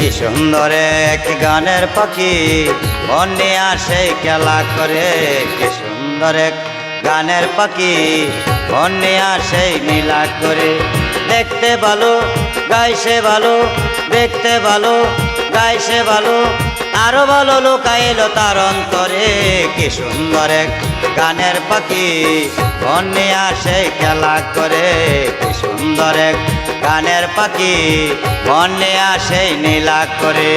কি সুন্দর এক গানের পাখি। বন্যে আসে, খেলা করে। কি সুন্দর এক গানের পাখি। বন্যে আসে নীলা করে। দেখতে ভালো, গাইছে ভালো, দেখতে ভালো, গাইছে ভালো। আরও ভালো লোকাইলো তার অন্তরে। কি সুন্দর এক গানের পাখি। বন্যে আসে, খেলা করে। সুন্দর এক গানের পাখি মনে আসে নীলা করে।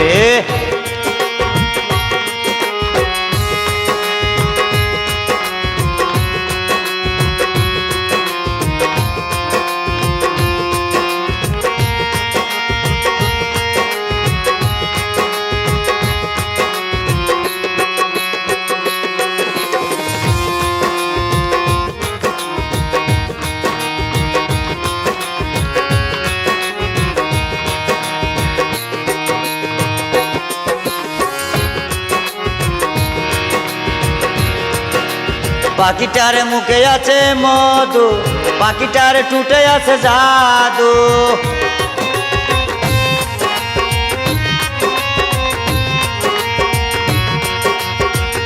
পাখিটার মুখে আছে মধু, পাখিটার টুটে আছে জাদু।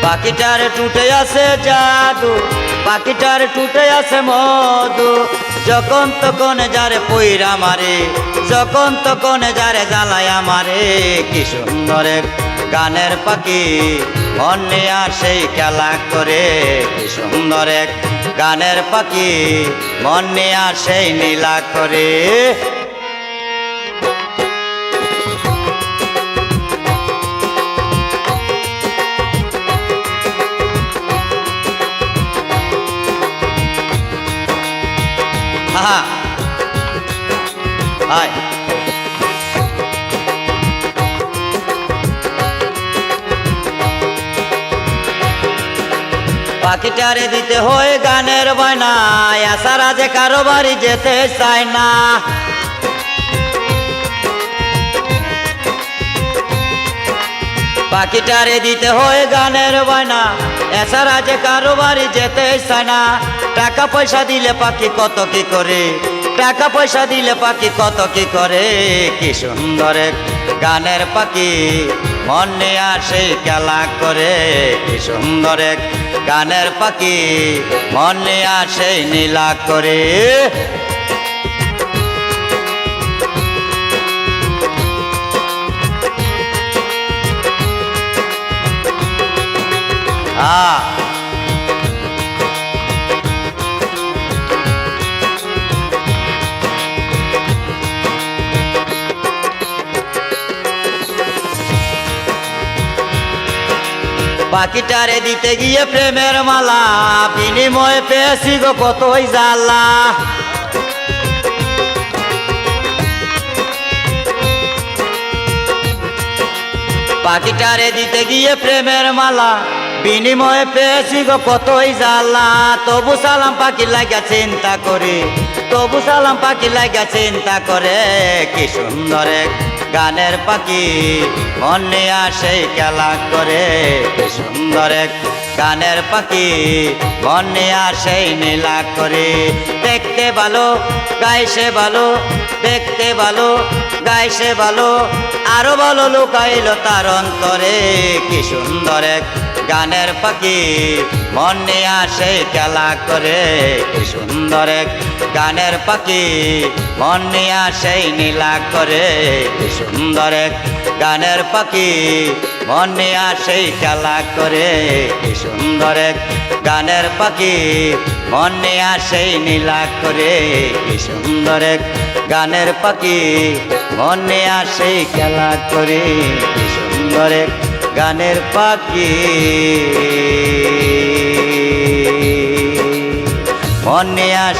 পাখিটার টুটে আছে জাদু, পাখিটার টুটে আছে মধু। যখন তখন যারে পইরা মারে যখন তখন যারে জ্বালায় মারে কি সুন্দর গানের পাখি। মনে আসে খেলা করে। কি সুন্দর এক গানের পাখি। মনে আসে নীলা করে। পাখিটারে দিতে হয় গানের বয়না আসারা যে কারও বাড়ি যেতে চায় না। পাখিটারে দিতে হয় গানের বায়না, এছাড়া যে কারও বাড়ি যেতে চায় না। টাকা পয়সা দিলে পাখি কত কি করে টাকা পয়সা দিলে পাখি কত কি করে? কি সুন্দর গানের পাখি। মনে আসে খেলা করে। কি সুন্দর গানের পাখি। মনে আসে নীলা করে। আ পাখিটারে দিতে গিয়ে প্রেমের মালা, বিনিময়ে পেয়েছি গো কতই জ্বালা। পাখিটারে দিতে গিয়ে প্রেমের মালা বিনিময়ে পেয়েছি গো কতই জ্বালা। তবু সালাম পাখি লাগা চিন্তা করে। তবু সালাম পাখি লাগা চিন্তা করে। কি সুন্দর এক গানের পাখি। মনে আসে খেলা করে। কি সুন্দর এক গানের পাখি। মনে আসে নীলা করে। দেখতে ভালো গাইছে ভালো, দেখতে ভালো গাইছে ভালো। আরও ভালো লুকাইল তার অন্তরে। কি সুন্দর এক গানের পাখি মনে আসে খেলা করে। কি সুন্দর গানের পাখি মনে আসে নীলা করে। কি সুন্দর গানের পাখি মনে আসে খেলা করে। কি সুন্দর গানের পাখি মনে আসে নীলা করে। কি সুন্দর গানের পাখি মনে আসে খেলা করে। কি সুন্দর গানের পাখি। মনে আসে